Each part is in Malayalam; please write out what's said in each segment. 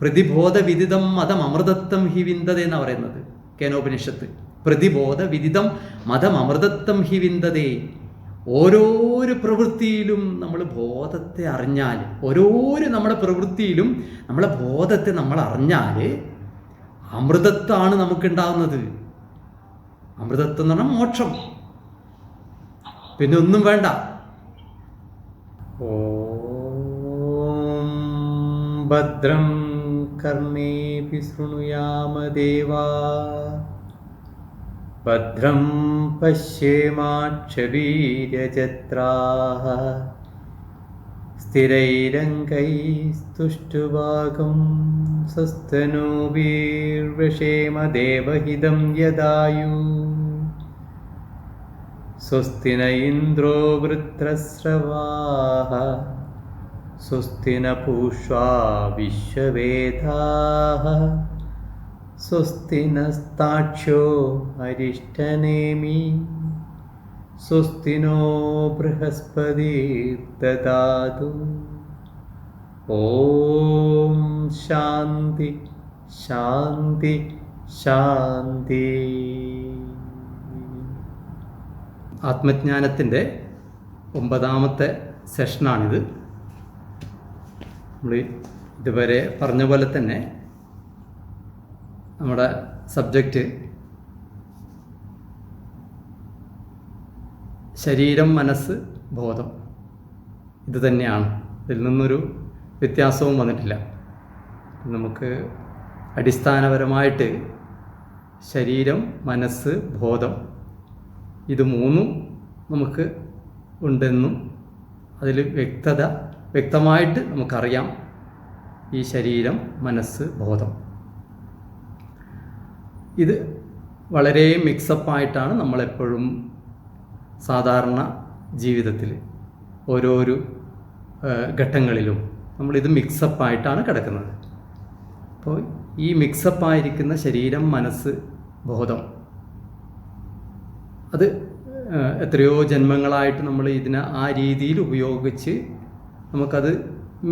പ്രതിബോധ വിദിതം മതം അമൃതത്വം ഹി വിന്തത എന്ന് പറയുന്നത്. കേനോപനിഷത്ത്. പ്രതിബോധ വിദിതം മതം അമൃതത്വം ഹി വിന്തതേ ഓരോരു പ്രവൃത്തിയിലും നമ്മൾ ബോധത്തെ അറിഞ്ഞാൽ ഓരോരു നമ്മുടെ പ്രവൃത്തിയിലും നമ്മളെ ബോധത്തെ നമ്മൾ അറിഞ്ഞാൽ അമൃതത്വമാണ് നമുക്കുണ്ടാവുന്നത്. അമൃതത്വം എന്ന് പറഞ്ഞാൽ മോക്ഷം. പിന്നെ ഒന്നും വേണ്ട. ഓ ഭദ്രം कर्णेऽपि शृणुयाम देवा। भद्रं पश्येमाक्षवीर्यजत्राः स्थिरैरङ्गैस्तुष्टुवाकं स्वस्तनो देवहिदं यदायु। स्वस्ति न इन्द्रो वृत्रस्रवाः। സ്വസ്തിന പൂഷാ വിശ്വവേദാഹ സ്വസ്തിനസ്താക്ഷ്യോ അരിഷ്ടനേമി സ്വസ്തിനോ ബൃഹസ്പതി ദദാതു ഓം ശാന്തി ശാന്തി ശാന്തി. ആത്മജ്ഞാനത്തിന്റെ ഒമ്പതാമത്തെ സെഷനാണിത്. നമ്മൾ ഇതുവരെ പറഞ്ഞ പോലെ തന്നെ നമ്മുടെ സബ്ജക്റ്റ് ശരീരം മനസ്സ് ബോധം ഇത് തന്നെയാണ്. ഇതിൽ നിന്നൊരു വ്യത്യാസവും വന്നിട്ടില്ല. നമുക്ക് അടിസ്ഥാനപരമായിട്ട് ശരീരം മനസ്സ് ബോധം ഇത് മൂന്നും നമുക്ക് ഉണ്ടെന്നും അതിൽ വ്യക്തത വ്യക്തമായിട്ട് നമുക്കറിയാം ഈ ശരീരം മനസ്സ് ബോധം. ഇത് വളരെ മിക്സപ്പായിട്ടാണ് നമ്മളെപ്പോഴും സാധാരണ ജീവിതത്തിൽ ഓരോരോ ഘട്ടങ്ങളിലും നമ്മളിത് മിക്സപ്പായിട്ടാണ് കിടക്കുന്നത്. അപ്പോൾ ഈ മിക്സപ്പായിരിക്കുന്ന ശരീരം മനസ്സ് ബോധം അത് എത്രയോ ജന്മങ്ങളായിട്ട് നമ്മൾ ഇതിനെ ആ രീതിയിൽ ഉപയോഗിച്ച് നമുക്കത്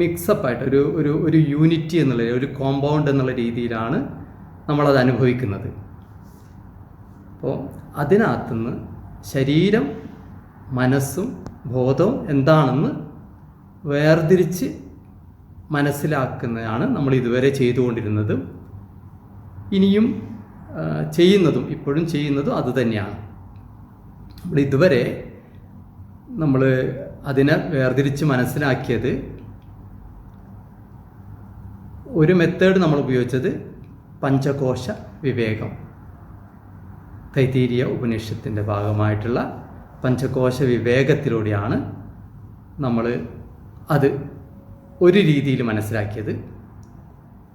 മിക്സപ്പായിട്ട് ഒരു ഒരു ഒരു യൂണിറ്റി എന്നുള്ള ഒരു കോമ്പൗണ്ട് എന്നുള്ള രീതിയിലാണ് നമ്മളത് അനുഭവിക്കുന്നത്. അപ്പോൾ അതിനകത്തുനിന്ന് ശരീരം മനസ്സും ബോധവും എന്താണെന്ന് വേർതിരിച്ച് മനസ്സിലാക്കുന്നതാണ് നമ്മൾ ഇതുവരെ ചെയ്തുകൊണ്ടിരുന്നത്. ഇനിയും ചെയ്യുന്നതും ഇപ്പോഴും ചെയ്യുന്നതും അതുതന്നെയാണ് നമ്മൾ ഇതുവരെ നമ്മൾ അതിനെ വേർതിരിച്ച് മനസ്സിലാക്കിയത് ഒരു മെത്തേഡ് നമ്മൾ ഉപയോഗിച്ചത് പഞ്ചകോശ വിവേകം. തൈതീരിയ ഉപനിഷത്തിന്റെ ഭാഗമായിട്ടുള്ള പഞ്ചകോശ വിവേകത്തിലൂടെയാണ് നമ്മൾ അത് ഒരു രീതിയിൽ മനസ്സിലാക്കിയത്.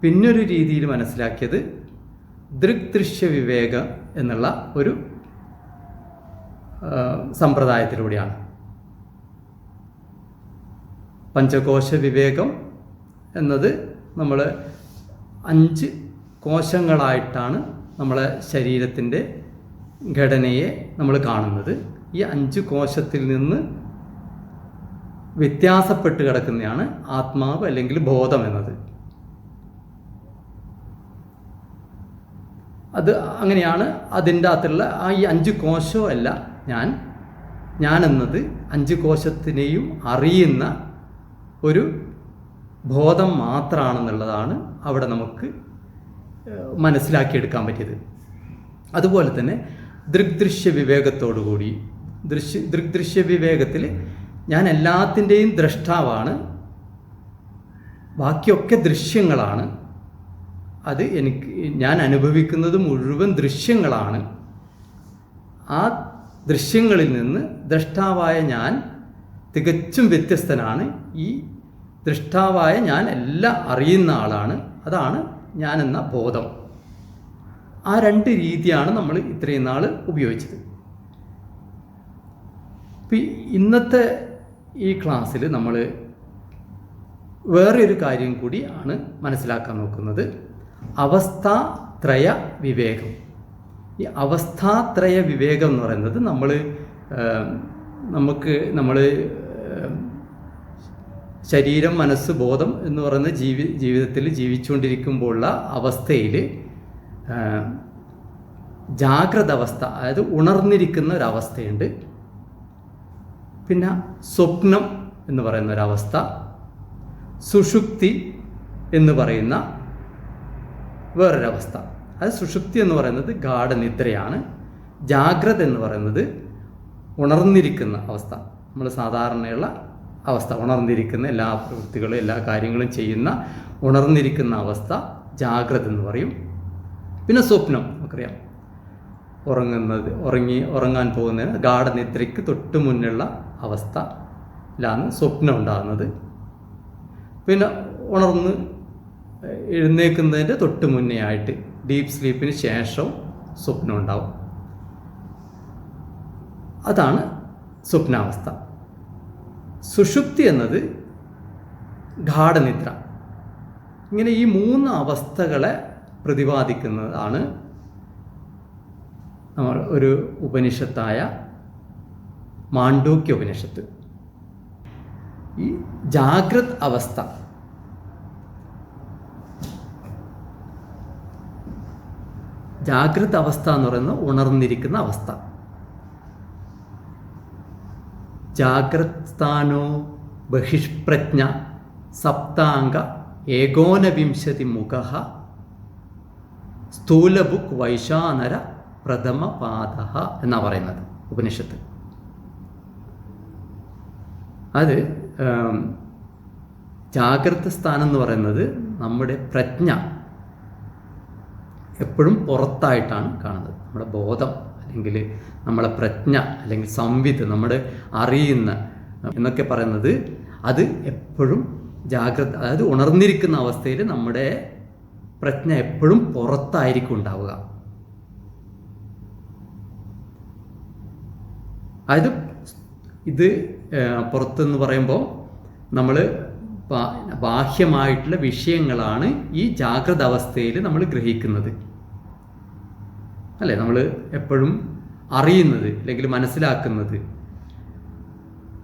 പിന്നൊരു രീതിയിൽ മനസ്സിലാക്കിയത് ദൃഗ്ദൃശ്യ വിവേക എന്നുള്ള ഒരു സമ്പ്രദായത്തിലൂടെയാണ്. പഞ്ചകോശ വിവേകം എന്നത് നമ്മൾ അഞ്ച് കോശങ്ങളായിട്ടാണ് നമ്മളെ ശരീരത്തിന്റെ ഘടനയെ നമ്മൾ കാണുന്നത്. ഈ അഞ്ച് കോശത്തിൽ നിന്ന് വ്യത്യാസപ്പെട്ട് കിടക്കുന്നതാണ് ആത്മാവ് അല്ലെങ്കിൽ ബോധം എന്നത്. അത് അങ്ങനെയാണ് അതിന്റെ അകത്തുള്ള ആ ഈ അഞ്ച് കോശവും അല്ല ഞാൻ. ഞാനെന്നത് അഞ്ച് കോശത്തിനെയും അറിയുന്ന ഒരു ബോധം മാത്രമാണെന്നുള്ളതാണ് അവിടെ നമുക്ക് മനസ്സിലാക്കിയെടുക്കാൻ പറ്റിയത്. അതുപോലെ തന്നെ ദൃഗ്ദൃശ്യ വിവേകത്തോടുകൂടി ദൃശ്യ ദൃഗ്ദൃശ്യ വിവേകത്തിൽ ഞാൻ എല്ലാത്തിന്റെയും ദ്രഷ്ടാവാണ്. ബാക്കിയൊക്കെ ദൃശ്യങ്ങളാണ്. അത് എനിക്ക് ഞാൻ അനുഭവിക്കുന്നത് മുഴുവൻ ദൃശ്യങ്ങളാണ്. ആ ദൃശ്യങ്ങളിൽ നിന്ന് ദ്രഷ്ടാവായ ഞാൻ തികച്ചും വ്യത്യസ്തനാണ്. ഈ ദൃഷ്ടാവായ ഞാൻ എല്ലാം അറിയുന്ന ആളാണ്. അതാണ് ഞാനെന്ന ബോധം. ആ രണ്ട് രീതിയാണ് നമ്മൾ ഇത്രയും നാൾ ഉപയോഗിച്ചത്. ഇന്നത്തെ ഈ ക്ലാസ്സിൽ നമ്മൾ വേറെ ഒരു കാര്യം കൂടി ആണ് മനസ്സിലാക്കാൻ നോക്കുന്നത്. അവസ്ഥാത്രയ വിവേകം. ഈ അവസ്ഥാത്രയ വിവേകം എന്ന് പറയുന്നത് നമ്മൾ നമുക്ക് നമ്മൾ ശരീരം മനസ്സ് ബോധം എന്ന് പറയുന്ന ജീവി ജീവിതത്തിൽ ജീവിച്ചുകൊണ്ടിരിക്കുമ്പോഴുള്ള അവസ്ഥയിൽ ജാഗ്രത അവസ്ഥ അതായത് ഉണർന്നിരിക്കുന്ന ഒരവസ്ഥയുണ്ട് പിന്നെ സ്വപ്നം എന്ന് പറയുന്ന ഒരവസ്ഥ സുഷുപ്തി എന്ന് പറയുന്ന വേറൊരവസ്ഥ അത് സുഷുപ്തി എന്ന് പറയുന്നത് ഗാഠനിദ്രയാണ്. ജാഗ്രത എന്ന് പറയുന്നത് ഉണർന്നിരിക്കുന്ന അവസ്ഥ. നമ്മൾ സാധാരണയുള്ള അവസ്ഥ ഉണർന്നിരിക്കുന്ന എല്ലാ പ്രവൃത്തികളും എല്ലാ കാര്യങ്ങളും ചെയ്യുന്ന ഉണർന്നിരിക്കുന്ന അവസ്ഥ ജാഗ്രത എന്ന് പറയും. പിന്നെ സ്വപ്നം നമുക്കറിയാം. ഉറങ്ങുന്നത് ഉറങ്ങി ഉറങ്ങാൻ പോകുന്നതിന് ഗാഠനിദ്രയ്ക്ക് തൊട്ട് മുന്നുള്ള അവസ്ഥയിലാണ് സ്വപ്നം ഉണ്ടാകുന്നത്. പിന്നെ ഉണർന്ന് എഴുന്നേൽക്കുന്നതിന്റെ തൊട്ട് മുന്നേ ആയിട്ട് ഡീപ്പ് സ്ലീപ്പിന് ശേഷം സ്വപ്നം ഉണ്ടാവും. അതാണ് സ്വപ്നാവസ്ഥ. സുഷുപ്തി എന്നത് ഗാഠനിദ്ര. ഇങ്ങനെ ഈ മൂന്ന് അവസ്ഥകളെ പ്രതിപാദിക്കുന്നതാണ് നമ്മൾ ഒരു ഉപനിഷത്തായ മാണ്ഡൂക്യ ഉപനിഷത്ത്. ഈ ജാഗ്രത് അവസ്ഥ. ജാഗ്രത അവസ്ഥ എന്ന് പറയുന്നത് ഉണർന്നിരിക്കുന്ന അവസ്ഥ. ജാഗ്രസ്ഥാനോ ബഹിഷ്പ്രജ്ഞ സപ്താംഗ ഏകോനവിംശതി മുഖ സ്ഥൂലബുക്ക് വൈശാനര പ്രഥമ പാദ എന്നാണ് പറയുന്നത് ഉപനിഷത്ത്. അത് ജാഗ്രത സ്ഥാനം എന്ന് പറയുന്നത് നമ്മുടെ പ്രജ്ഞ എപ്പോഴും പുറത്തായിട്ടാണ് കാണുന്നത്. നമ്മുടെ ബോധം. അല്ലെങ്കിൽ നമ്മളെ പ്രജ്ഞ അല്ലെങ്കിൽ സംവിത്ത് നമ്മുടെ അറിയുന്ന എന്നൊക്കെ പറയുന്നത് അത് എപ്പോഴും ജാഗ്രത അതായത് ഉണർന്നിരിക്കുന്ന അവസ്ഥയിൽ നമ്മുടെ പ്രജ്ഞ എപ്പോഴും പുറത്തായിരിക്കും ഉണ്ടാവുക. അതായത് ഇത് പുറത്തെന്ന് പറയുമ്പോൾ നമ്മൾ ബാഹ്യമായിട്ടുള്ള വിഷയങ്ങളാണ് ഈ ജാഗ്രത അവസ്ഥയിൽ നമ്മൾ ഗ്രഹിക്കുന്നത്. അല്ലേ? നമ്മൾ എപ്പോഴും അറിയുന്നത് അല്ലെങ്കിൽ മനസ്സിലാക്കുന്നത്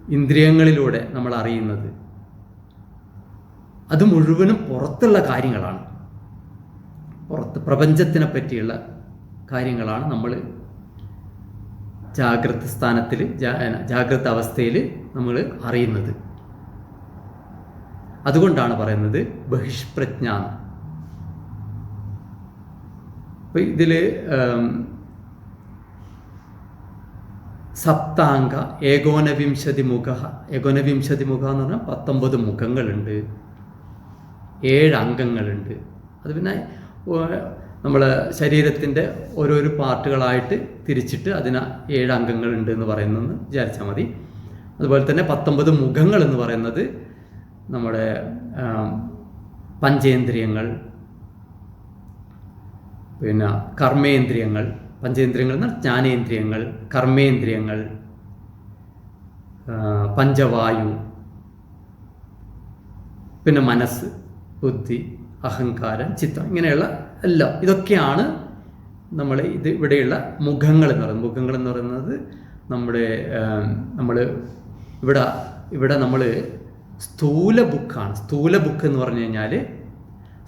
ഇന്ദ്രിയങ്ങളിലൂടെ നമ്മൾ അറിയുന്നത്. അത് മുഴുവനും പുറത്തുള്ള കാര്യങ്ങളാണ്. പുറത്ത് പ്രപഞ്ചത്തിനെ പറ്റിയുള്ള കാര്യങ്ങളാണ് നമ്മൾ ജാഗ്രത സ്ഥാനത്തിൽ ജാഗ്രത അവസ്ഥയിൽ നമ്മൾ അറിയുന്നത്. അതുകൊണ്ടാണ് പറയുന്നത് ബഹിഷ്പ്രജ്ഞ അപ്പോൾ ഇതിൽ സപ്താംഗ ഏകോനവിംശതി മുഖ ഏകോനവിംശതി മുഖ എന്ന് പറഞ്ഞാൽ പത്തൊമ്പത് മുഖങ്ങളുണ്ട്. ഏഴ് അംഗങ്ങളുണ്ട്. അത് പിന്നെ നമ്മൾ ശരീരത്തിന്റെ ഓരോരോ പാർട്ടുകളായിട്ട് തിരിച്ചിട്ട് അതിന് ഏഴ് അംഗങ്ങളുണ്ട് എന്ന് പറയുന്നതെന്ന് വിചാരിച്ചാൽ മതി. അതുപോലെ തന്നെ പത്തൊമ്പത് മുഖങ്ങൾ എന്ന് പറയുന്നത് നമ്മുടെ പഞ്ചേന്ദ്രിയങ്ങൾ പിന്നെ കർമ്മേന്ദ്രിയങ്ങൾ പഞ്ചേന്ദ്രിയങ്ങൾ എന്നാൽ ജ്ഞാനേന്ദ്രിയങ്ങൾ കർമ്മേന്ദ്രിയങ്ങൾ പഞ്ചവായു പിന്നെ മനസ്സ് ബുദ്ധി അഹങ്കാരം ചിത്രം ഇങ്ങനെയുള്ള എല്ലാം. ഇതൊക്കെയാണ് നമ്മൾ ഇത് ഇവിടെയുള്ള മുഖങ്ങൾ എന്ന് പറയുന്നത്. മുഖങ്ങൾ എന്ന് പറയുന്നത് നമ്മുടെ നമ്മൾ ഇവിടെ ഇവിടെ നമ്മൾ സ്ഥൂല ബുക്കാണ്. സ്ഥൂല ബുക്ക് എന്ന് പറഞ്ഞു കഴിഞ്ഞാൽ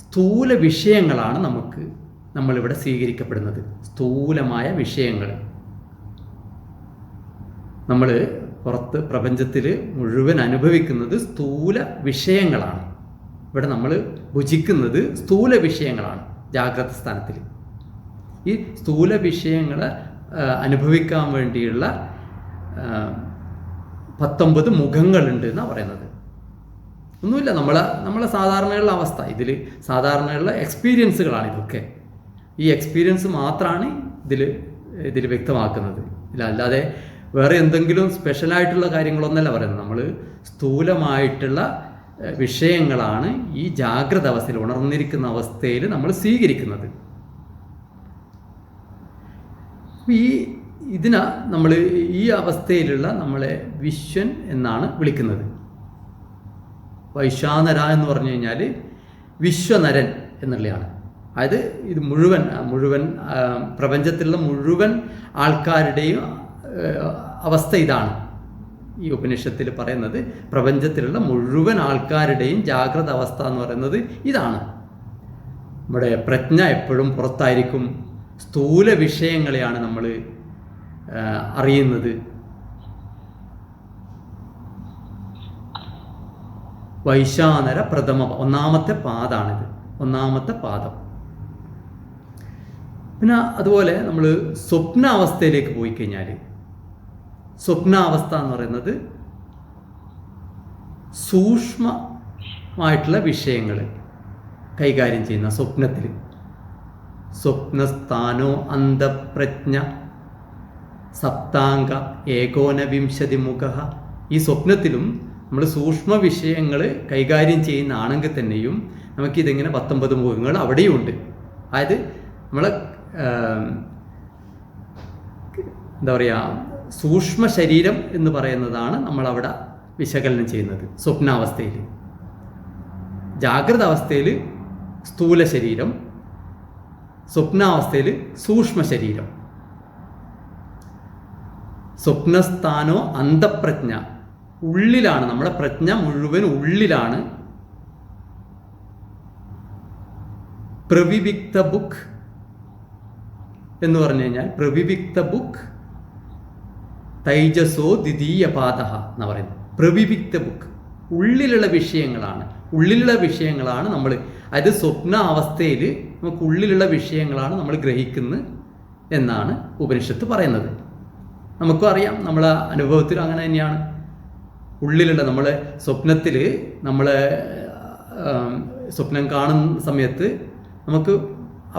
സ്ഥൂല വിഷയങ്ങളാണ് നമുക്ക് നമ്മളിവിടെ സ്വീകരിക്കപ്പെടുന്നത്. സ്ഥൂലമായ വിഷയങ്ങൾ. നമ്മൾ പുറത്ത് പ്രപഞ്ചത്തിൽ മുഴുവൻ അനുഭവിക്കുന്നത് സ്ഥൂല വിഷയങ്ങളാണ്. ഇവിടെ നമ്മൾ ഭുജിക്കുന്നത് സ്ഥൂല വിഷയങ്ങളാണ് ജാഗ്രത സ്ഥാനത്തിൽ. ഈ സ്ഥൂല വിഷയങ്ങളെ അനുഭവിക്കാൻ വേണ്ടിയുള്ള പത്തൊമ്പത് മുഖങ്ങളുണ്ട് എന്നാണ് പറയുന്നത്. ഒന്നുമില്ല നമ്മളെ നമ്മളെ സാധാരണയുള്ള അവസ്ഥ. ഇതിൽ സാധാരണയുള്ള എക്സ്പീരിയൻസുകളാണ് ഇതൊക്കെ. ഈ എക്സ്പീരിയൻസ് മാത്രമാണ് ഇതിൽ ഇതിൽ വ്യക്തമാക്കുന്നത്. അല്ലാതെ വേറെ എന്തെങ്കിലും സ്പെഷ്യലായിട്ടുള്ള കാര്യങ്ങളൊന്നല്ല പറയുന്നത്. നമ്മൾ സ്ഥൂലമായിട്ടുള്ള വിഷയങ്ങളാണ് ഈ ജാഗ്രത അവസ്ഥയിൽ ഉണർന്നിരിക്കുന്ന അവസ്ഥയിൽ നമ്മൾ സ്വീകരിക്കുന്നത്. ഈ ഇതിനാ നമ്മൾ ഈ അവസ്ഥയിലുള്ള നമ്മളെ വിശ്വൻ എന്നാണ് വിളിക്കുന്നത്. വൈശാനര എന്ന് പറഞ്ഞു കഴിഞ്ഞാൽ വിശ്വനരൻ എന്നുള്ളതാണ് അതായത് ഇത് മുഴുവൻ മുഴുവൻ പ്രപഞ്ചത്തിലുള്ള മുഴുവൻ ആൾക്കാരുടെയും അവസ്ഥ ഇതാണ്. ഈ ഉപനിഷത്തിൽ പറയുന്നത് പ്രപഞ്ചത്തിലുള്ള മുഴുവൻ ആൾക്കാരുടെയും ജാഗ്രത അവസ്ഥ എന്ന് പറയുന്നത് ഇതാണ്. നമ്മുടെ പ്രജ്ഞ എപ്പോഴും പുറത്തായിരിക്കും. സ്ഥൂല വിഷയങ്ങളെയാണ് നമ്മൾ അറിയുന്നത്. വൈശാനര പ്രഥമ ഒന്നാമത്തെ പാദാണിത് ഒന്നാമത്തെ പാദം. പിന്നെ അതുപോലെ നമ്മൾ സ്വപ്നാവസ്ഥയിലേക്ക് പോയി കഴിഞ്ഞാൽ സ്വപ്നാവസ്ഥ എന്ന് പറയുന്നത് സൂക്ഷ്മമായിട്ടുള്ള വിഷയങ്ങൾ കൈകാര്യം ചെയ്യുന്ന സ്വപ്നത്തിൽ സ്വപ്നസ്ഥാനോ അന്ധപ്രജ്ഞ സപ്താംഗ ഏകോനവിംശതി മുഖ ഈ സ്വപ്നത്തിലും നമ്മൾ സൂക്ഷ്മ വിഷയങ്ങൾ കൈകാര്യം ചെയ്യുന്ന ചെയ്യുന്നതാണെങ്കിൽ തന്നെയും നമുക്കിതിങ്ങനെ പത്തൊമ്പത് മുഖങ്ങൾ അവിടെയും ഉണ്ട് അതായത് നമ്മളെ എന്താ പറയുക സൂക്ഷ്മ ശരീരം എന്ന് പറയുന്നതാണ് നമ്മളവിടെ വിശകലനം ചെയ്യുന്നത് സ്വപ്നാവസ്ഥയിൽ. ജാഗ്രത അവസ്ഥയിൽ സ്ഥൂല ശരീരം സ്വപ്നാവസ്ഥയിൽ സൂക്ഷ്മ ശരീരം. സ്വപ്നസ്ഥാനോ അന്തപ്രജ്ഞ ഉള്ളിലാണ് നമ്മുടെ പ്രജ്ഞ മുഴുവൻ ഉള്ളിലാണ്. പ്രവിവിക്ത ബുക്ക് എന്ന് പറഞ്ഞു കഴിഞ്ഞാൽ പ്രവിവിക്ത ബുക്ക് തൈജസോ ദ്വിതീയ പാത എന്ന് പറയുന്നത്. പ്രവിവിക്ത ബുക്ക് ഉള്ളിലുള്ള വിഷയങ്ങളാണ്. ഉള്ളിലുള്ള വിഷയങ്ങളാണ് നമ്മൾ അതായത് സ്വപ്ന അവസ്ഥയിൽ നമുക്ക് ഉള്ളിലുള്ള വിഷയങ്ങളാണ് നമ്മൾ ഗ്രഹിക്കുന്നത് എന്നാണ് ഉപനിഷത്ത് പറയുന്നത്. നമുക്കും അറിയാം നമ്മളെ അനുഭവത്തിൽ അങ്ങനെ തന്നെയാണ്. ഉള്ളിലുള്ള നമ്മൾ സ്വപ്നത്തിൽ നമ്മൾ സ്വപ്നം കാണുന്ന സമയത്ത് നമുക്ക്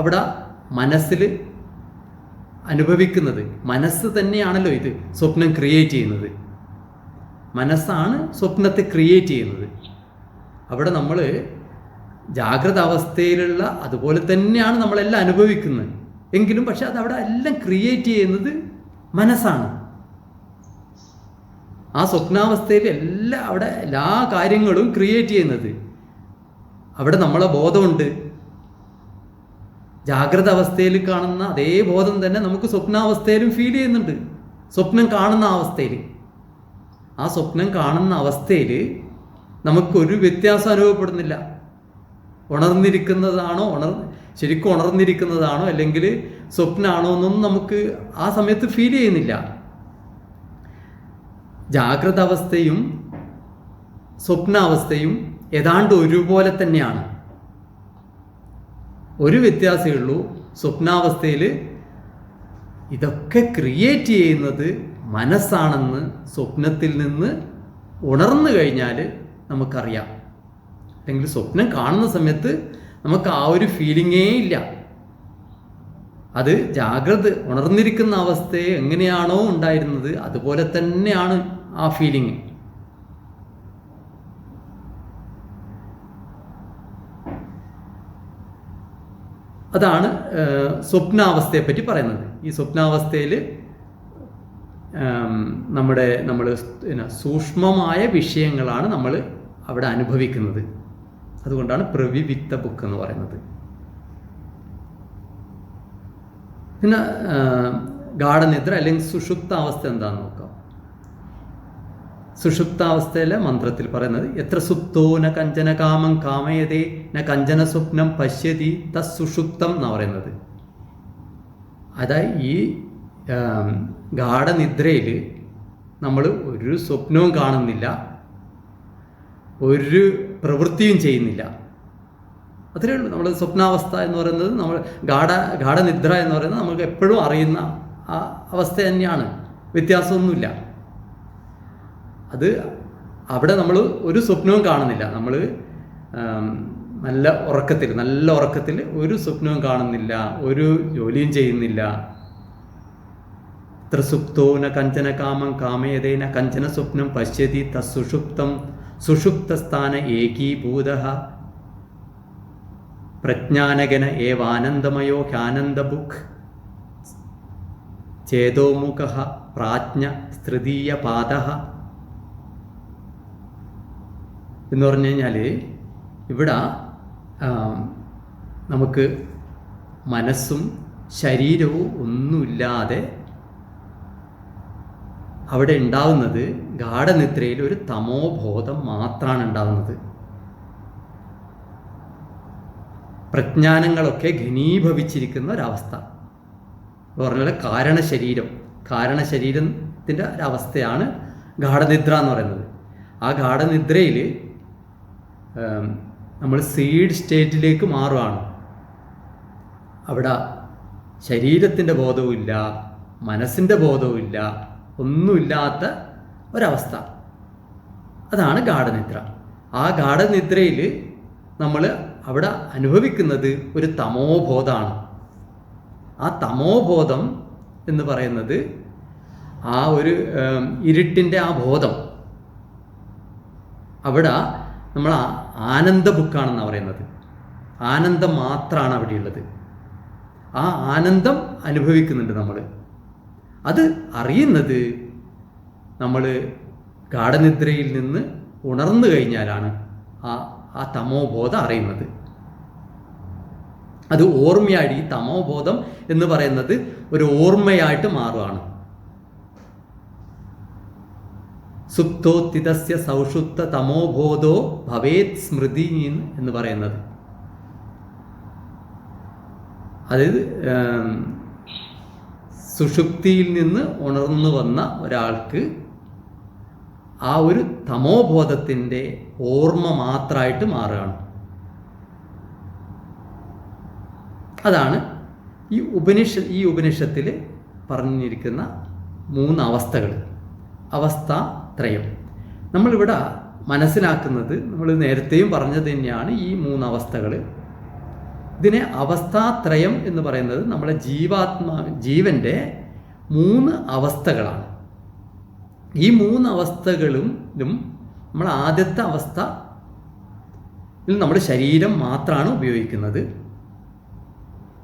അവിടെ മനസ്സിൽ അനുഭവിക്കുന്നത്. മനസ്സ് തന്നെയാണല്ലോ ഇത് സ്വപ്നം ക്രിയേറ്റ് ചെയ്യുന്നത്. മനസ്സാണ് സ്വപ്നത്തെ ക്രിയേറ്റ് ചെയ്യുന്നത്. അവിടെ നമ്മൾ ജാഗ്രത അവസ്ഥയിലുള്ള അതുപോലെ തന്നെയാണ് നമ്മളെല്ലാം അനുഭവിക്കുന്നത്. എങ്കിലും പക്ഷെ അത് അവിടെ എല്ലാം ക്രിയേറ്റ് ചെയ്യുന്നത് മനസ്സാണ്. ആ സ്വപ്നാവസ്ഥയിൽ എല്ലാ അവിടെ എല്ലാ കാര്യങ്ങളും ക്രിയേറ്റ് ചെയ്യുന്നത്. അവിടെ നമ്മളെ ബോധമുണ്ട്. ജാഗ്രത അവസ്ഥയിൽ കാണുന്ന അതേ ബോധം തന്നെ നമുക്ക് സ്വപ്നാവസ്ഥയിലും ഫീൽ ചെയ്യുന്നുണ്ട്. സ്വപ്നം കാണുന്ന അവസ്ഥയിൽ. ആ സ്വപ്നം കാണുന്ന അവസ്ഥയിൽ നമുക്കൊരു വ്യത്യാസം അനുഭവപ്പെടുന്നില്ല. ഉണർന്നിരിക്കുന്നതാണോ? ഉണർ ശരിക്കും ഉണർന്നിരിക്കുന്നതാണോ? അല്ലെങ്കിൽ സ്വപ്നമാണോ എന്നൊന്നും നമുക്ക് ആ സമയത്ത് ഫീൽ ചെയ്യുന്നില്ല. ജാഗ്രത അവസ്ഥയും സ്വപ്നാവസ്ഥയും ഏതാണ്ട് ഒരുപോലെ തന്നെയാണ്. ഒരു വ്യത്യാസമേ ഉള്ളൂ. സ്വപ്നാവസ്ഥയിൽ ഇതൊക്കെ ക്രിയേറ്റ് ചെയ്യുന്നത് മനസ്സാണെന്ന് സ്വപ്നത്തിൽ നിന്ന് ഉണർന്നു കഴിഞ്ഞാൽ നമുക്കറിയാം. അല്ലെങ്കിൽ സ്വപ്നം കാണുന്ന സമയത്ത് നമുക്ക് ആ ഒരു ഫീലിങ്ങേ ഇല്ല. അത് ജാഗ്രത ഉണർന്നിരിക്കുന്ന അവസ്ഥയെ എങ്ങനെയാണോ ഉണ്ടായിരുന്നത് അതുപോലെ തന്നെയാണ് ആ ഫീലിംഗ് അതാണ് സ്വപ്നാവസ്ഥയെ പറ്റി പറയുന്നത്. ഈ സ്വപ്നാവസ്ഥയിൽ നമ്മുടെ നമ്മൾ സൂക്ഷ്മമായ വിഷയങ്ങളാണ് നമ്മൾ അവിടെ അനുഭവിക്കുന്നത്. അതുകൊണ്ടാണ് പ്രവിവിക്ത ബുക്ക് എന്ന് പറയുന്നത്. പിന്നെ ഗാഠനിദ്ര അല്ലെങ്കിൽ സുഷുപ്ത അവസ്ഥ എന്താണെന്ന് നോക്കാം. സുഷുപ്താവസ്ഥയിലെ മന്ത്രത്തിൽ പറയുന്നത് എത്ര സുപ്തോ ന കഞ്ചന കാമം കാമയതേ ന കഞ്ചന സ്വപ്നം പശ്യതി തസ്സുഷുപ്തം എന്ന് പറയുന്നത്. അതായത് ഈ ഗാഠനിദ്രയിൽ നമ്മൾ ഒരു സ്വപ്നവും കാണുന്നില്ല ഒരു പ്രവൃത്തിയും ചെയ്യുന്നില്ല. അത്രയേ ഉള്ളൂ. നമ്മൾ സ്വപ്നാവസ്ഥ എന്ന് പറയുന്നത് നമ്മൾ ഗാഠ ഗാഠനിദ്ര എന്ന് പറയുന്നത് നമുക്ക് എപ്പോഴും അറിയുന്ന ആ അവസ്ഥ തന്നെയാണ്. വ്യത്യാസമൊന്നുമില്ല. അത് അവിടെ നമ്മൾ ഒരു സ്വപ്നവും കാണുന്നില്ല. നമ്മൾ നല്ല ഉറക്കത്തിൽ നല്ല ഉറക്കത്തിൽ ഒരു സ്വപ്നവും കാണുന്നില്ല ഒരു ജോലിയും ചെയ്യുന്നില്ല. ത്രിസുപ്തോന കഞ്ചന കാമം കാമയതേന കഞ്ചന സ്വപ്നം പശ്യതി തസുഷുപ്തം സുഷുപ്തസ്ഥാന ഏകീഭൂത. പ്രജ്ഞാനഗന ഏവാനന്ദമയോ ഹ്യാനന്ദബുക്ക് ചേതോമുഖ പ്രാജ്ഞ സ്ത്രീയ പാദ. എന്ന് പറഞ്ഞു കഴിഞ്ഞാൽ ഇവിടെ നമുക്ക് മനസ്സും ശരീരവും ഒന്നുമില്ലാതെ അവിടെ ഉണ്ടാവുന്നത് ഗാഠനിദ്രയിൽ ഒരു തമോബോധം മാത്രമാണ് ഉണ്ടാവുന്നത്. പ്രജ്ഞാനങ്ങളൊക്കെ ഘനീഭവിച്ചിരിക്കുന്ന ഒരവസ്ഥ. പറഞ്ഞാൽ കാരണശരീരം. കാരണശരീരത്തിന്റെ ഒരവസ്ഥയാണ് ഗാഠനിദ്ര എന്ന് പറയുന്നത്. ആ ഗാഠനിദ്രയിൽ നമ്മൾ സീഡ് സ്റ്റേറ്റിലേക്ക് മാറുകയാണ് അവിടെ ശരീരത്തിന്റെ ബോധവുമില്ല മനസ്സിന്റെ ബോധവുമില്ല ഒന്നുമില്ലാത്ത ഒരവസ്ഥ. അതാണ് ഗാഠനിദ്ര. ആ ഗാഠനിദ്രയിൽ നമ്മൾ അവിടെ അനുഭവിക്കുന്നത് ഒരു തമോബോധമാണ്. ആ തമോബോധം എന്ന് പറയുന്നത് ആ ഒരു ഇരുട്ടിന്റെ ആ ബോധം. അവിടെ നമ്മൾ ആനന്ദ ബുക്കാണെന്നാണ് പറയുന്നത്. ആനന്ദം മാത്രമാണ് അവിടെ ഉള്ളത് ആ ആനന്ദം അനുഭവിക്കുന്നുണ്ട് നമ്മൾ അത് അറിയുന്നത് നമ്മൾ ഗാഠനിദ്രയിൽ നിന്ന് ഉണർന്നു കഴിഞ്ഞാലാണ് ആ ആ തമോബോധം അറിയുന്നത്. അത് ഓർമ്മയായിട്ട് ഈ തമോബോധം എന്ന് പറയുന്നത് ഒരു ഓർമ്മയായിട്ട് മാറുകയാണ് സുപ്തോത്തിതസ്യ സൗഷുപ്ത തമോബോധോ ഭവേത് സ്മൃതി എന്ന് പറയുന്നത്. അതായത് സുഷുപ്തിയിൽ നിന്ന് ഉണർന്നു വന്ന ഒരാൾക്ക് ആ ഒരു തമോബോധത്തിന്റെ ഓർമ്മ മാത്രമായിട്ട് മാറുകയാണ്. അതാണ് ഈ ഉപനിഷ ഈ ഉപനിഷത്തിൽ പറഞ്ഞിരിക്കുന്ന മൂന്ന് അവസ്ഥകൾ. അവസ്ഥാത്രയം നമ്മളിവിടെ മനസ്സിലാക്കുന്നത് നമ്മൾ നേരത്തെയും പറഞ്ഞത് തന്നെയാണ് ഈ മൂന്നവസ്ഥകൾ ഇതിനെ അവസ്ഥാത്രയം എന്ന് പറയുന്നത് നമ്മളെ ജീവാത്മാ ജീവന്റെ മൂന്ന് അവസ്ഥകളാണ്. ഈ മൂന്ന് അവസ്ഥകളും നമ്മൾ ആദ്യത്തെ അവസ്ഥ നമ്മുടെ ശരീരം മാത്രമാണ് ഉപയോഗിക്കുന്നത്.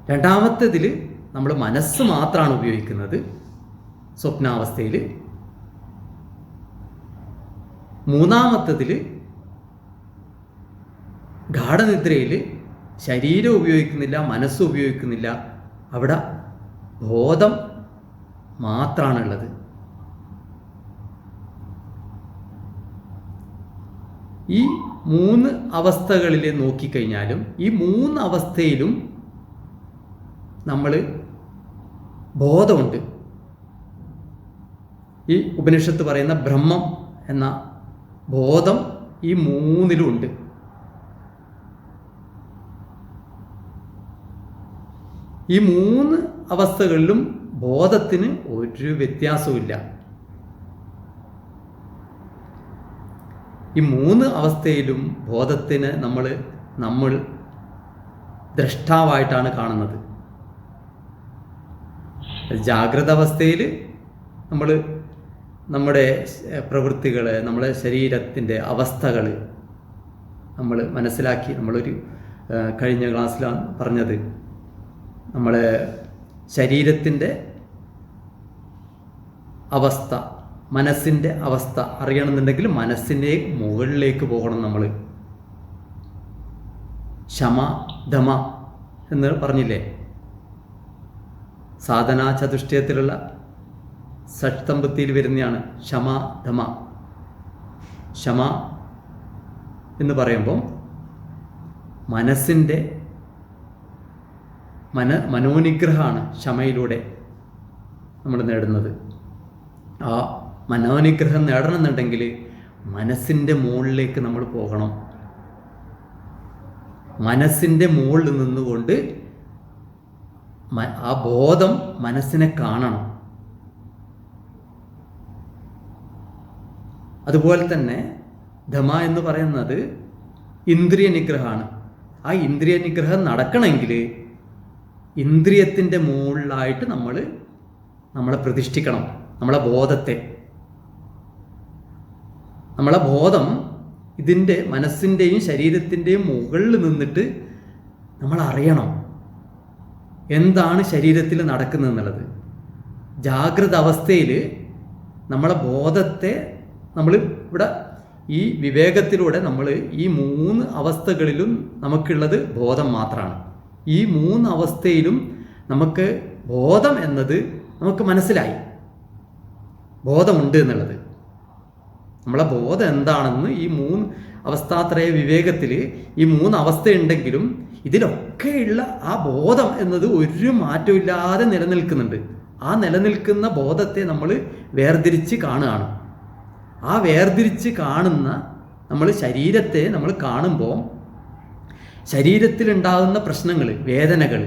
രണ്ടാമത്തേതിൽ നമ്മൾ മനസ്സ് മാത്രമാണ് ഉപയോഗിക്കുന്നത്. സ്വപ്നാവസ്ഥയിൽ മൂന്നാമത്തതിൽ ഗാഠനിദ്രയിൽ ശരീരം ഉപയോഗിക്കുന്നില്ല മനസ്സ് ഉപയോഗിക്കുന്നില്ല. അവിടെ ബോധം മാത്രമാണുള്ളത് ഈ മൂന്ന് അവസ്ഥകളിൽ നോക്കിക്കഴിഞ്ഞാലും ഈ മൂന്ന് അവസ്ഥയിലും നമ്മൾ ബോധമുണ്ട്. ഈ ഉപനിഷത്ത് പറയുന്ന ബ്രഹ്മം എന്ന ബോധം ഈ മൂന്നിലും ഉണ്ട്. ഈ മൂന്ന് അവസ്ഥകളിലും ബോധത്തിന് ഒരു വ്യത്യാസവുമില്ല. ഈ മൂന്ന് അവസ്ഥയിലും ബോധത്തിന് നമ്മൾ നമ്മൾ ദ്രഷ്ടാവായിട്ടാണ് കാണുന്നത്. ജാഗ്രത അവസ്ഥയിൽ നമ്മൾ നമ്മുടെ പ്രവൃത്തികൾ നമ്മുടെ ശരീരത്തിന്റെ അവസ്ഥകൾ നമ്മൾ മനസ്സിലാക്കി നമ്മളൊരു കഴിഞ്ഞ ക്ലാസ്സിലാണ് പറഞ്ഞത്. നമ്മളെ ശരീരത്തിന്റെ അവസ്ഥ മനസ്സിന്റെ അവസ്ഥ അറിയണമെന്നുണ്ടെങ്കിൽ മനസ്സിന്റെ മുകളിലേക്ക് പോകണം നമ്മൾ ക്ഷമ ദമ എന്ന് പറഞ്ഞില്ലേ? സാധനാ ചതുഷ്ടയത്തിലുള്ള ഷഷ്ടമ്പത്തിയിൽ വരുന്നതാണ് ക്ഷമ ധമ. ക്ഷമ എന്ന് പറയുമ്പോൾ മനസ്സിന്റെ മന മനോനിഗ്രഹമാണ് ക്ഷമയിലൂടെ നമ്മൾ നേടുന്നത്. ആ മനോനിഗ്രഹം നേടണമെന്നുണ്ടെങ്കിൽ മനസ്സിന്റെ മുകളിലേക്ക് നമ്മൾ പോകണം. മനസ്സിന്റെ മുകളിൽ നിന്നുകൊണ്ട് ആ ബോധം മനസ്സിനെ കാണണം. അതുപോലെ തന്നെ ധമ എന്ന് പറയുന്നത് ഇന്ദ്രിയ നിഗ്രഹമാണ് ആ ഇന്ദ്രിയ നിഗ്രഹം നടക്കണമെങ്കിൽ ഇന്ദ്രിയത്തിന്റെ മുകളിലായിട്ട് നമ്മൾ നമ്മളെ പ്രതിഷ്ഠിക്കണം. നമ്മളെ ബോധത്തെ. നമ്മളെ ബോധം ഇതിന്റെ മനസ്സിന്റെയും ശരീരത്തിന്റെയും മുകളിൽ നിന്നിട്ട് നമ്മൾ അറിയണം. എന്താണ് ശരീരത്തിൽ നടക്കുന്നത് എന്നുള്ളത്. ജാഗ്രത അവസ്ഥയിൽ നമ്മളെ ബോധത്തെ നമ്മൾ ഇവിടെ ഈ വിവേകത്തിലൂടെ നമ്മൾ ഈ മൂന്ന് അവസ്ഥകളിലും നമുക്കുള്ളത് ബോധം മാത്രമാണ് ഈ മൂന്ന് അവസ്ഥയിലും നമുക്ക് ബോധം എന്നത് നമുക്ക് മനസ്സിലായി. ബോധമുണ്ട് എന്നുള്ളത്. നമ്മളെ ബോധം എന്താണെന്ന് ഈ മൂന്ന് അവസ്ഥാത്രയ വിവേകത്തിൽ ഈ മൂന്ന് അവസ്ഥയുണ്ടെങ്കിലും ഇതിലൊക്കെയുള്ള ആ ബോധം എന്നത് ഒരു മാറ്റമില്ലാതെ നിലനിൽക്കുന്നുണ്ട്. ആ നിലനിൽക്കുന്ന ബോധത്തെ നമ്മൾ വേർതിരിച്ച് കാണുകയാണ്. ആ വേർതിരിച്ച് കാണുന്ന നമ്മൾ ശരീരത്തെ നമ്മൾ കാണുമ്പോൾ ശരീരത്തിലുണ്ടാകുന്ന പ്രശ്നങ്ങൾ വേദനകൾ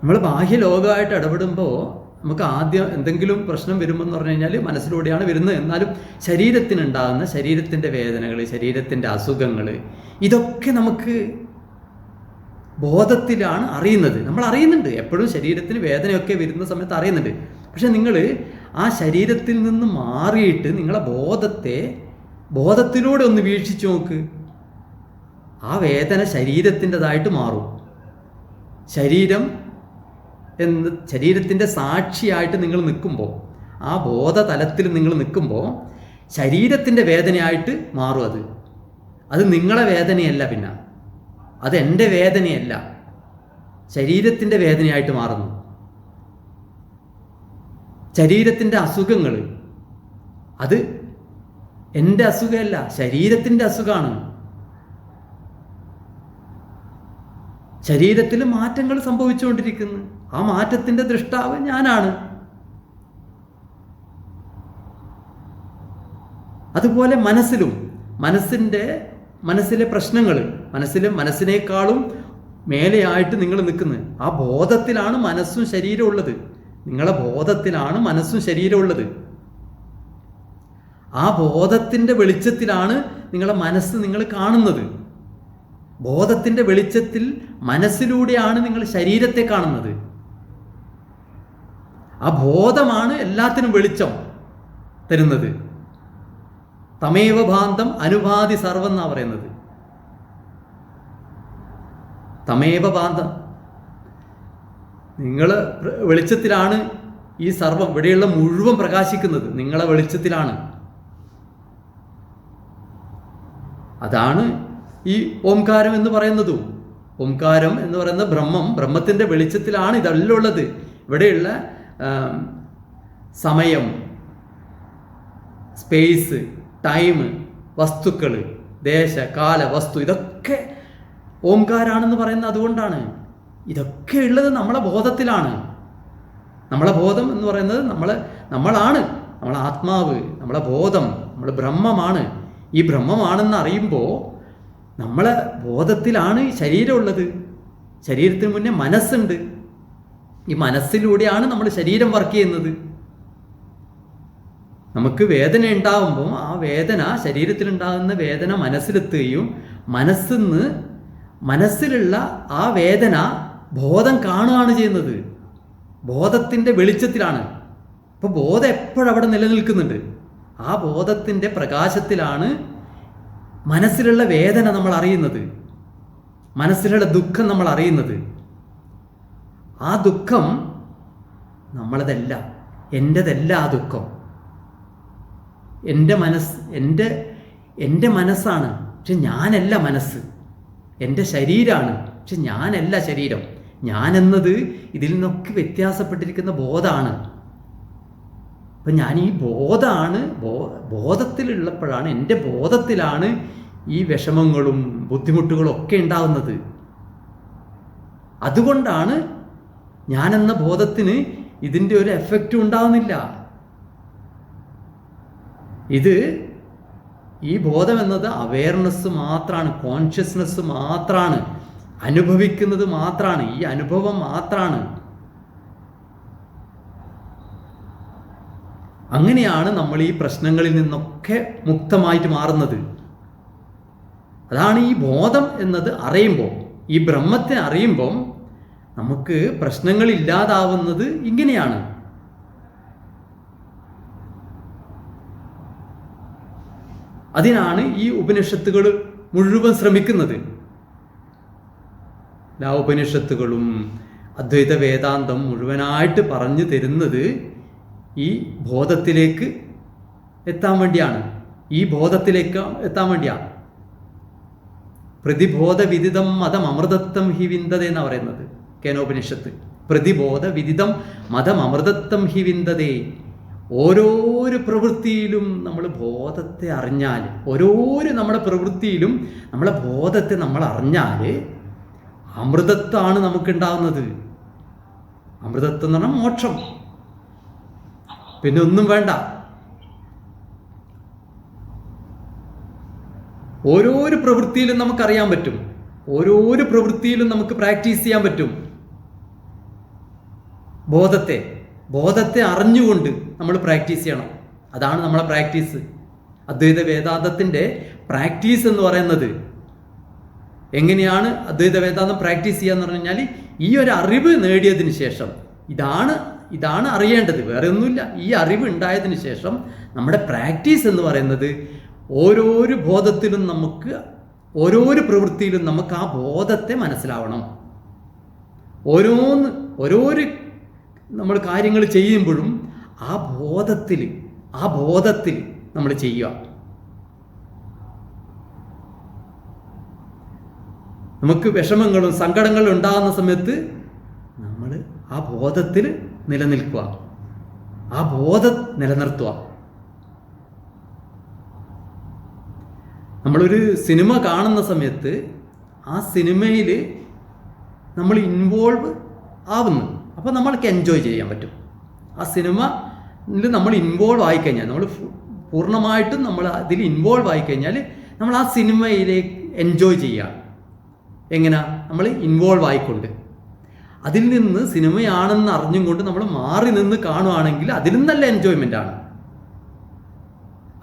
നമ്മൾ ബാഹ്യ ലോകമായിട്ട് ഇടപെടുമ്പോൾ നമുക്ക് ആദ്യം എന്തെങ്കിലും പ്രശ്നം വരുമെന്ന് പറഞ്ഞു കഴിഞ്ഞാൽ മനസ്സിലൂടെയാണ് വരുന്നത്. എന്നാലും ശരീരത്തിനുണ്ടാകുന്ന ശരീരത്തിന്റെ വേദനകൾ ശരീരത്തിന്റെ അസുഖങ്ങൾ ഇതൊക്കെ നമുക്ക് ബോധത്തിലാണ് അറിയുന്നത്. നമ്മൾ അറിയുന്നുണ്ട് എപ്പോഴും ശരീരത്തിന് വേദനയൊക്കെ വരുന്ന സമയത്ത് അറിയുന്നുണ്ട്. പക്ഷെ നിങ്ങൾ ആ ശരീരത്തിൽ നിന്ന് മാറിയിട്ട് നിങ്ങളെ ബോധത്തെ ബോധത്തിലൂടെ ഒന്ന് വീക്ഷിച്ചു നോക്ക്. ആ വേദന ശരീരത്തിന്റെതായിട്ട് മാറും. ശരീരം എന്ന് ശരീരത്തിന്റെ സാക്ഷിയായിട്ട് നിങ്ങൾ നിൽക്കുമ്പോൾ ആ ബോധതലത്തിൽ നിങ്ങൾ നിൽക്കുമ്പോൾ ശരീരത്തിന്റെ വേദനയായിട്ട് മാറും അത്. അത് നിങ്ങളെ വേദനയല്ല പിന്നെ. അത് എന്റെ വേദനയല്ല. ശരീരത്തിന്റെ വേദനയായിട്ട് മാറുന്നു. ശരീരത്തിന്റെ അസുഖങ്ങൾ അത് എന്റെ അസുഖമല്ല ശരീരത്തിന്റെ അസുഖമാണ് ശരീരത്തിൽ മാറ്റങ്ങൾ സംഭവിച്ചുകൊണ്ടിരിക്കുന്നു. ആ മാറ്റത്തിന്റെ ദൃഷ്ടാവ് ഞാനാണ്. അതുപോലെ മനസ്സിലും മനസ്സിന്റെ മനസ്സിലെ പ്രശ്നങ്ങൾ മനസ്സിലെ മനസ്സിനേക്കാളും മേലെയായിട്ട് നിങ്ങൾ നിൽക്കുന്നത്. ആ ബോധത്തിലാണ് മനസ്സും ശരീരവും ഉള്ളത്. നിങ്ങളെ ബോധത്തിലാണ് മനസ്സും ശരീരവും ഉള്ളത്. ആ ബോധത്തിന്റെ വെളിച്ചത്തിലാണ് നിങ്ങളെ മനസ്സ് നിങ്ങൾ കാണുന്നത്. ബോധത്തിന്റെ വെളിച്ചത്തിൽ മനസ്സിലൂടെയാണ് നിങ്ങൾ ശരീരത്തെ കാണുന്നത്. ആ ബോധമാണ് എല്ലാത്തിനും വെളിച്ചം തരുന്നത്. തമേവ ഭാന്തം അനുപാതി സർവം പറയുന്നത്. തമേവ ഭാന്തം നിങ്ങൾ വെളിച്ചത്തിലാണ് ഈ സർവം ഇവിടെയുള്ള മുഴുവൻ പ്രകാശിക്കുന്നത്. നിങ്ങളെ വെളിച്ചത്തിലാണ്. അതാണ് ഈ ഓംകാരം എന്ന് പറയുന്നതും. ഓംകാരം എന്ന് പറയുന്ന ബ്രഹ്മം ബ്രഹ്മത്തിന്റെ വെളിച്ചത്തിലാണ് ഇതെല്ലാം ഉള്ളത് ഇവിടെയുള്ള സമയം സ്പേസ് ടൈം വസ്തുക്കൾ ദേശ കാല വസ്തു ഇതൊക്കെ ഓംകാരാണെന്ന് പറയുന്നത് അതുകൊണ്ടാണ്. ഇതൊക്കെ ഉള്ളത് നമ്മളെ ബോധത്തിലാണ്. നമ്മളെ ബോധം എന്ന് പറയുന്നത് നമ്മൾ നമ്മളാണ്. നമ്മളെ ആത്മാവ് നമ്മളെ ബോധം നമ്മൾ ബ്രഹ്മമാണ്. ഈ ബ്രഹ്മമാണെന്ന് അറിയുമ്പോൾ നമ്മളെ ബോധത്തിലാണ് ഈ ശരീരമുള്ളത് ശരീരത്തിന് മുന്നേ മനസ്സുണ്ട്. ഈ മനസ്സിലൂടെയാണ് നമ്മൾ ശരീരം വർക്ക് ചെയ്യുന്നത്. നമുക്ക് വേദന ഉണ്ടാകുമ്പോൾ ആ വേദന ശരീരത്തിലുണ്ടാകുന്ന വേദന മനസ്സിലെത്തുകയും മനസ്സിൽ നിന്ന് മനസ്സിലുള്ള ആ വേദന ബോധം കാണുകയാണ് ചെയ്യുന്നത്. ബോധത്തിന്റെ വെളിച്ചത്തിലാണ്. അപ്പോൾ ബോധം എപ്പോഴവിടെ നിലനിൽക്കുന്നുണ്ട്. ആ ബോധത്തിന്റെ പ്രകാശത്തിലാണ് മനസ്സിലുള്ള വേദന നമ്മൾ അറിയുന്നത്. മനസ്സിലുള്ള ദുഃഖം നമ്മൾ അറിയുന്നത്. ആ ദുഃഖം നമ്മളതല്ല. എന്റെതല്ല ആ ദുഃഖം. എന്റെ മനസ്സ് എന്റെ എന്റെ മനസ്സാണ്. പക്ഷെ ഞാനല്ല മനസ്സ്. എന്റെ ശരീരമാണ് പക്ഷെ ഞാനല്ല ശരീരം. ഞാനെന്നത് ഇതിൽ നിന്നൊക്കെ വ്യത്യാസപ്പെട്ടിരിക്കുന്ന ബോധമാണ് അപ്പം ഞാൻ ഈ ബോധമാണ് ബോ ബോധത്തിലുള്ളപ്പോഴാണ് എന്റെ ബോധത്തിലാണ് ഈ വിഷമങ്ങളും ബുദ്ധിമുട്ടുകളും ഒക്കെ ഉണ്ടാവുന്നത്. അതുകൊണ്ടാണ് ഞാനെന്ന ബോധത്തിന് ഇതിന്റെ ഒരു എഫക്റ്റ് ഉണ്ടാവുന്നില്ല. ഇത് ഈ ബോധം എന്നത് അവയർനെസ് മാത്രമാണ് കോൺഷ്യസ്നെസ് മാത്രമാണ് അനുഭവിക്കുന്നത് മാത്രമാണ് ഈ അനുഭവം മാത്രമാണ് അങ്ങനെയാണ് നമ്മൾ ഈ പ്രശ്നങ്ങളിൽ നിന്നൊക്കെ മുക്തമായിട്ട് മാറുന്നത്. അതാണ് ഈ ബോധം എന്നത് അറിയുമ്പോൾ ഈ ബ്രഹ്മത്തെ അറിയുമ്പോൾ നമുക്ക് പ്രശ്നങ്ങൾ ഇല്ലാതാവുന്നത് ഇങ്ങനെയാണ്. അതിനാണ് ഈ ഉപനിഷത്തുകൾ മുഴുവൻ ശ്രമിക്കുന്നത്. എല്ലാ ഉപനിഷത്തുകളും അദ്വൈത വേദാന്തം മുഴുവനായിട്ട് പറഞ്ഞു തരുന്നത് ഈ ബോധത്തിലേക്ക് എത്താൻ വേണ്ടിയാണ്. ഈ ബോധത്തിലേക്ക് എത്താൻ വേണ്ടിയാണ് പ്രതിബോധ വിദിതം മതം അമൃതത്വം ഹി വിന്ദത എന്ന് പറയുന്നത് കേനോപനിഷത്ത്. പ്രതിബോധ വിദിതം മതം അമൃതത്വം ഹി വിന്ദതേ. ഓരോരു പ്രവൃത്തിയിലും നമ്മൾ ബോധത്തെ അറിഞ്ഞാൽ ഓരോരു നമ്മുടെ പ്രവൃത്തിയിലും നമ്മളെ ബോധത്തെ നമ്മൾ അറിഞ്ഞാൽ അമൃതത്വമാണ് നമുക്കുണ്ടാകുന്നത് അമൃതത്വം എന്ന് പറഞ്ഞാൽ മോക്ഷം. പിന്നെ ഒന്നും വേണ്ട. ഓരോരു പ്രവൃത്തിയിലും നമുക്കറിയാൻ പറ്റും. ഓരോരു പ്രവൃത്തിയിലും നമുക്ക് പ്രാക്ടീസ് ചെയ്യാൻ പറ്റും. ബോധത്തെ. ബോധത്തെ അറിഞ്ഞുകൊണ്ട് നമ്മൾ പ്രാക്ടീസ് ചെയ്യണം. അതാണ് നമ്മളെ പ്രാക്ടീസ്. അദ്വൈത വേദാന്തത്തിന്റെ പ്രാക്ടീസ് എന്ന് പറയുന്നത്. എങ്ങനെയാണ് അദ്വൈത വേദാന്തം പ്രാക്ടീസ് ചെയ്യുക എന്ന് പറഞ്ഞു കഴിഞ്ഞാൽ ഈ ഒരു അറിവ് നേടിയതിന് ശേഷം ഇതാണ് ഇതാണ് അറിയേണ്ടത്. വേറെ ഒന്നുമില്ല. ഈ അറിവ് ഉണ്ടായതിന് ശേഷം നമ്മുടെ പ്രാക്ടീസ് എന്ന് പറയുന്നത് ഓരോരു ബോധത്തിലും നമുക്ക് ഓരോരു പ്രവൃത്തിയിലും നമുക്ക് ആ ബോധത്തെ മനസ്സിലാവണം. ഓരോന്ന് ഓരോരു നമ്മൾ കാര്യങ്ങൾ ചെയ്യുമ്പോഴും ആ ബോധത്തിൽ ആ ബോധത്തിൽ നമ്മൾ ചെയ്യുക. നമുക്ക് വിഷമങ്ങളും സങ്കടങ്ങളും ഉണ്ടാകുന്ന സമയത്ത് നമ്മൾ ആ ബോധത്തിൽ നിലനിൽക്കുക. ആ ബോധം നിലനിർത്തുക. നമ്മളൊരു സിനിമ കാണുന്ന സമയത്ത് ആ സിനിമയിൽ നമ്മൾ ഇൻവോൾവ് ആവുന്നു. അപ്പോൾ നമ്മൾക്ക് എൻജോയ് ചെയ്യാൻ പറ്റും. ആ സിനിമയിൽ നമ്മൾ ഇൻവോൾവ് ആയിക്കഴിഞ്ഞാൽ നമ്മൾ പൂർണമായിട്ടും നമ്മൾ അതിൽ ഇൻവോൾവ് ആയിക്കഴിഞ്ഞാൽ നമ്മൾ ആ സിനിമയിലേക്ക് എൻജോയ് ചെയ്യുക. എങ്ങനെ? നമ്മൾ ഇൻവോൾവ് ആയിക്കൊണ്ട്. അതിൽ നിന്ന് സിനിമയാണെന്ന് അറിഞ്ഞും കൊണ്ട് നമ്മൾ മാറി നിന്ന് കാണുകയാണെങ്കിൽ അതിലും നല്ല എൻജോയ്മെന്റ് ആണ്.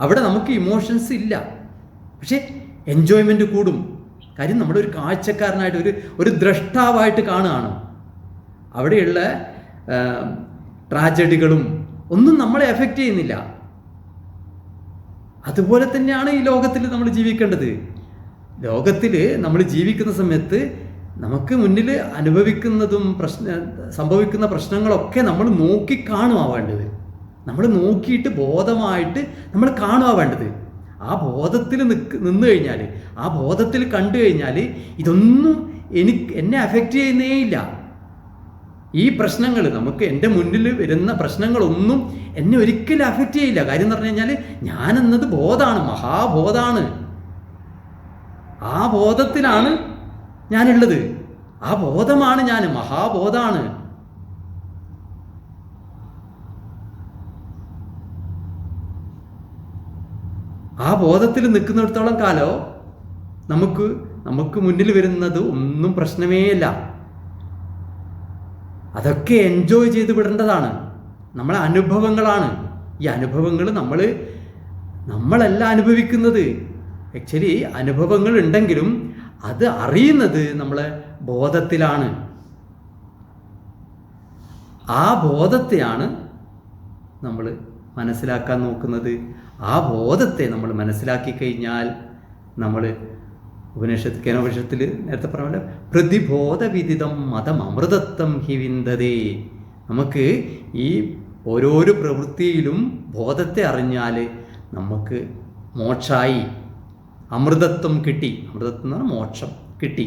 അവിടെ നമുക്ക് ഇമോഷൻസ് ഇല്ല. പക്ഷേ എൻജോയ്മെന്റ് കൂടും. കാര്യം ഒരു കാഴ്ചക്കാരനായിട്ട് ഒരു ഒരു ദ്രഷ്ടാവായിട്ട് കാണുകയാണ്. അവിടെയുള്ള ട്രാജഡികളും ഒന്നും നമ്മളെ എഫക്റ്റ് ചെയ്യുന്നില്ല. അതുപോലെ തന്നെയാണ് ഈ ലോകത്തിൽ നമ്മൾ ജീവിക്കേണ്ടത്. ലോകത്തിൽ നമ്മൾ ജീവിക്കുന്ന സമയത്ത് നമുക്ക് മുന്നിൽ അനുഭവിക്കുന്നതും പ്രശ്ന സംഭവിക്കുന്ന പ്രശ്നങ്ങളൊക്കെ നമ്മൾ നോക്കി കാണുക വേണ്ടത്. നമ്മൾ നോക്കിയിട്ട് ബോധമായിട്ട് നമ്മൾ കാണുക വേണ്ടത്. ആ ബോധത്തിൽ നിൽക്ക് നിന്ന് കഴിഞ്ഞാൽ ആ ബോധത്തിൽ കണ്ടു കഴിഞ്ഞാൽ ഇതൊന്നും എനിക്ക് എന്നെ അഫക്റ്റ് ചെയ്യുന്നേ ഇല്ല. ഈ പ്രശ്നങ്ങൾ നമുക്ക് എന്റെ മുന്നിൽ വരുന്ന പ്രശ്നങ്ങളൊന്നും എന്നെ ഒരിക്കലും അഫക്റ്റ് ചെയ്യില്ല. കാര്യം എന്ന് പറഞ്ഞു കഴിഞ്ഞാൽ ഞാനെന്നത് ബോധമാണ് മഹാബോധാണ്. ആ ബോധത്തിലാണ് ഞാനുള്ളത്. ആ ബോധമാണ് ഞാൻ മഹാബോധമാണ് ആ ബോധത്തിൽ നിൽക്കുന്നിടത്തോളം കാലോ നമുക്ക് നമുക്ക് മുന്നിൽ വരുന്നത് ഒന്നും പ്രശ്നമേ അല്ല. അതൊക്കെ എൻജോയ് ചെയ്ത് വിടേണ്ടതാണ്. നമ്മളെ അനുഭവങ്ങളാണ്. ഈ അനുഭവങ്ങൾ നമ്മൾ നമ്മളല്ല അനുഭവിക്കുന്നത്. ആക്ച്വലി അനുഭവങ്ങൾ ഉണ്ടെങ്കിലും അത് അറിയുന്നത് നമ്മളെ ബോധത്തിലാണ്. ആ ബോധത്തെയാണ് നമ്മൾ മനസ്സിലാക്കാൻ നോക്കുന്നത്. ആ ബോധത്തെ നമ്മൾ മനസ്സിലാക്കി കഴിഞ്ഞാൽ നമ്മൾ ഉപനിഷത്ത് കേനോപനിഷത്തിൽ നേരത്തെ പറഞ്ഞ പ്രതിബോധവിദിതം പ്രതിബോധ മതം അമൃതത്വം ഹിവിന്ദതേ നമുക്ക് ഈ ഓരോരോ പ്രവൃത്തിയിലും ബോധത്തെ അറിഞ്ഞാൽ നമുക്ക് മോക്ഷായി. അമൃതത്വം കിട്ടി. അമൃതത്വം എന്ന് പറഞ്ഞാൽ മോക്ഷം കിട്ടി.